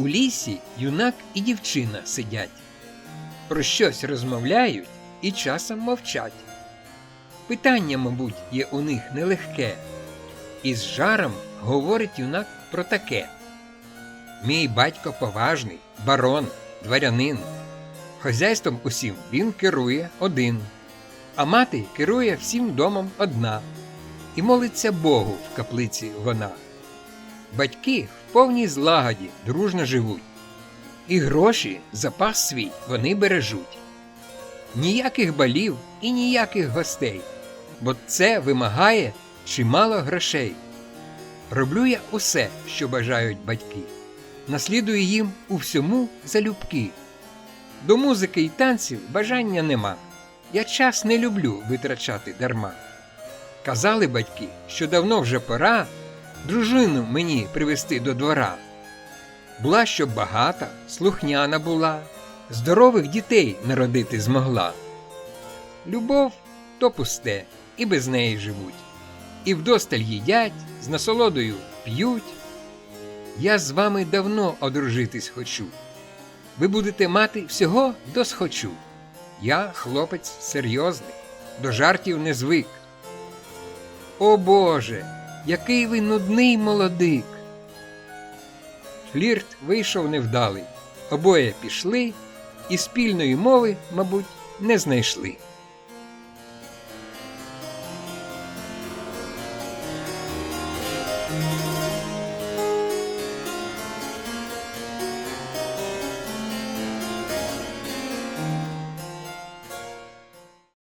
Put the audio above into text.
У лісі юнак і дівчина сидять, про щось розмовляють і часом мовчать. Питання, мабуть, є у них нелегке, і з жаром говорить юнак про таке. Мій батько поважний, барон, дворянин. Хозяйством усім він керує один, а мати керує всім домом одна, і молиться Богу в каплиці вона. Батьки в повній злагоді дружно живуть, і гроші, запас свій вони бережуть. Ніяких балів і ніяких гостей, бо це вимагає чимало грошей. Роблю я усе, що бажають батьки, наслідую їм у всьому залюбки. До музики й танців бажання нема. Я час не люблю витрачати дарма. Казали батьки, що давно вже пора дружину мені привести до двора. Була щоб багата, слухняна була, здорових дітей народити змогла. Любов то пусте, і без неї живуть, і вдосталь їдять, з насолодою п'ють. Я з вами давно одружитись хочу. Ви будете мати всього досхочу. Я хлопець серйозний, до жартів не звик. О Боже, який ви нудний молодик. Флірт вийшов невдалий. Обоє пішли і спільної мови, мабуть, не знайшли.